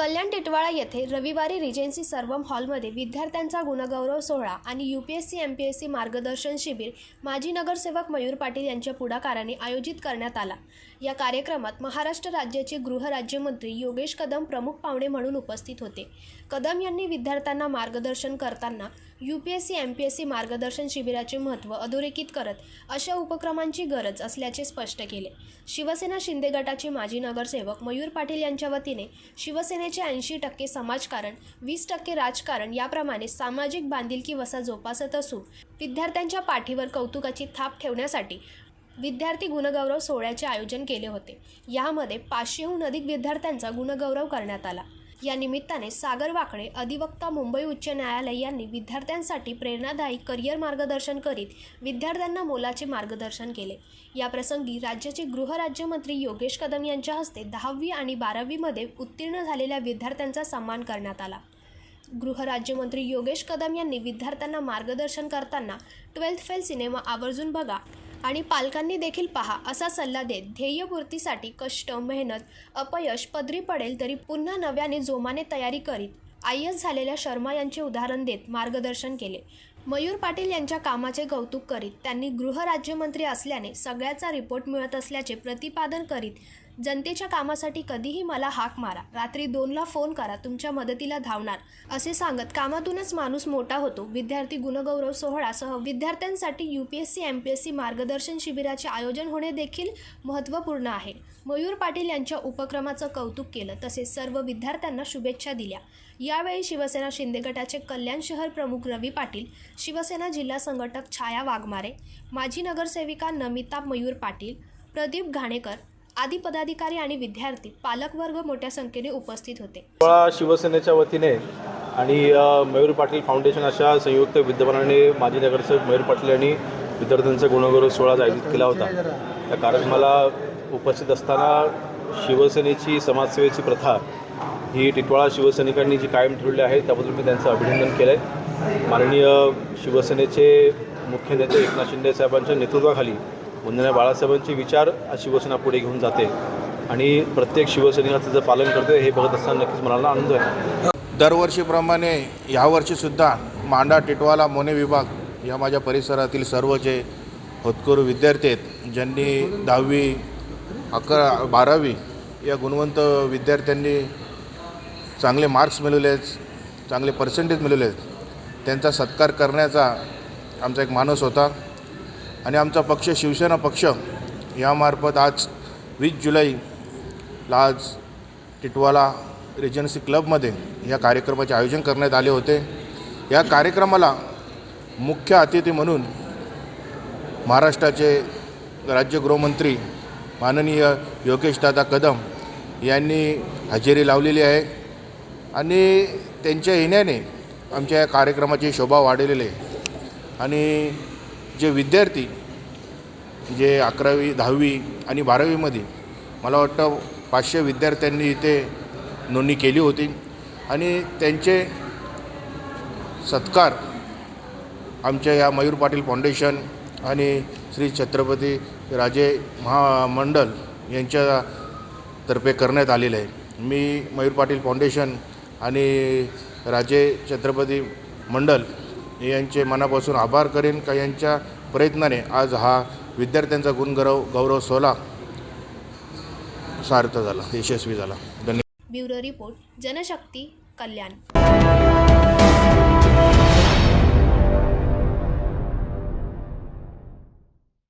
कल्याण टिटवाळा येथे रविवारी रिजेन्सी सर्वम हॉलमध्ये विद्यार्थ्यांचा गुणगौरव सोहळा आणि U P S C M P S C मार्गदर्शन शिबिर माजी नगरसेवक मयूर पाटील यांच्या पुढाकाराने आयोजित करण्यात आला. या कार्यक्रमात महाराष्ट्र राज्याचे गृहराज्यमंत्री योगेश कदम प्रमुख पाहुणे म्हणून उपस्थित होते. कदम यांनी विद्यार्थ्यांना मार्गदर्शन करताना U P S C M P S C मार्गदर्शन शिबिराचे महत्त्व अधोरेखित करत अशा उपक्रमांची गरज असल्याचे स्पष्ट केले. शिवसेना शिंदे गटाचे माजी नगरसेवक मयूर पाटील यांच्या वतीने शिवसेने शिवसेनेचे ऐंशी टक्के समाजकारण वीस टक्के राजकारण याप्रमाणे सामाजिक बांधिलकी वसा जोपासत असून विद्यार्थ्यांच्या पाठीवर कौतुकाची थाप ठेवण्यासाठी विद्यार्थी गुणगौरव सोहळ्याचे आयोजन केले होते. यामध्ये पाचशेहून अधिक विद्यार्थ्यांचा गुणगौरव करण्यात आला. या निमित्ताने सागर वाकडे अधिवक्ता मुंबई उच्च न्यायालय यांनी विद्यार्थ्यांसाठी प्रेरणादायी करिअर मार्गदर्शन करीत विद्यार्थ्यांना मोलाचे मार्गदर्शन केले. या प्रसंगी राज्याचे गृहराज्यमंत्री योगेश कदम यांच्या हस्ते दहावी आणि बारावीमध्ये उत्तीर्ण झालेल्या विद्यार्थ्यांचा सन्मान करण्यात आला. गृहराज्यमंत्री योगेश कदम यांनी विद्यार्थ्यांना मार्गदर्शन करताना ट्वेल्थ फेल सिनेमा आवर्जून बघा. आणि पालकांनी देखील पहा असा सल्ला देत ध्येयपूर्तीसाठी कष्ट मेहनत अपयश पदरी पडेल तरी पुन्हा नव्याने जोमाने तयारी करीत आय एस झालेल्या शर्मा यांचे उदाहरण देत मार्गदर्शन केले. मयूर पाटील यांच्या कामाचे कौतुक करीत त्यांनी गृहराज्यमंत्री असल्याने सगळ्याचा रिपोर्ट मिळत असल्याचे प्रतिपादन करीत जनतेच्या कामासाठी कधीही मला हाक मारा. रात्री दोनला फोन करा तुमच्या मदतीला धावणार असे सांगत कामातूनच माणूस मोठा होतो. विद्यार्थी गुणगौरव सोहळासह विद्यार्थ्यांसाठी U P S C M P S C मार्गदर्शन शिबिराचे आयोजन होणे देखील महत्त्वपूर्ण आहे. मयूर पाटील यांच्या उपक्रमाचं कौतुक केलं तसेच सर्व विद्यार्थ्यांना शुभेच्छा दिल्या. यावेळी शिवसेना शिंदे गटाचे कल्याण शहर प्रमुख रवी पाटील शिवसेना जिल्हा संघटक छाया वाघमारे माजी नगरसेविका नमिता मयूर पाटील प्रदीप घाणेकर आदी पदाधिकारी आणि विद्यार्थी पालकवर्ग मोठ्या संख्येने उपस्थित होते. शिवसेनेच्या वतीने आणि मयूर पाटील फाउंडेशन अशा संयुक्त विद्यमानाने माजी नगरसेवक मयूर पाटील यांनी विद्यार्थ्यांचा गुणगौरव सोहळा आयोजित केला होता. त्या कार्यक्रमाला उपस्थित असताना शिवसेनेची समाजसेवेची प्रथा ही टिटवाळा शिवसैनिकांनी जी कायम ठेवली आहे त्याबद्दल मी त्यांचं अभिनंदन केलं आहे माननीय शिवसेनेचे मुख्य नेते एकनाथ शिंदे साहेबांच्या नेतृत्वाखाली वंदना बाळासाहेबांचे विचार शिवसेना पुढे घेऊन जाते. आणि प्रत्येक शिवसैनिकाचं जर पालन करते हे बघत असताना नक्कीच मनाला आनंद आहे. दरवर्षीप्रमाणे ह्यावर्षीसुद्धा मांडा टिटवाला मोने विभाग या माझ्या परिसरातील सर्व जे होतकरू विद्यार्थी आहेत ज्यांनी दहावी अकरा बारावी या गुणवंत विद्यार्थ्यांनी चांगले मार्क्स मिळवले आहेत चांगले पर्सेंटेज मिळवले आहेत त्यांचा सत्कार करण्याचा आमचा एक माणूस होता. आणि आमचा पक्ष शिवसेना पक्ष यामार्फत आज वीस जुलैला आज टिटवाला रेजन्सी क्लबमध्ये या कार्यक्रमाचे आयोजन करण्यात आले होते. या कार्यक्रमाला मुख्य अतिथी म्हणून महाराष्ट्राचे राज्य गृहमंत्री माननीय योगेशदादा कदम यांनी हजेरी लावलेली आहे आणि त्यांच्या येण्याने आमच्या या कार्यक्रमाची शोभा वाढलेली आहे. आणि जे विद्यार्थी जे अकरावी दहावी आणि बारावीमध्ये मला वाटतं पाचशे विद्यार्थ्यांनी इथे नोंदणी केली होती आणि त्यांचे सत्कार आमच्या या मयूर पाटील फाउंडेशन आणि श्री छत्रपती राजे महामंडळ यांच्यातर्फे करण्यात आलेलं आहे. मी मयूर पाटील फाउंडेशन आणि राजे छत्रपती मंडल यांचे मनापासून आभार करेन का यांच्या प्रयत्नाने आज हा विद्यार्थ्यांचा गुणगौरव गौरव सोहळा सार्थ झाला यशस्वी झाला. धन्यवाद. Bureau report Janashakti Kalyan.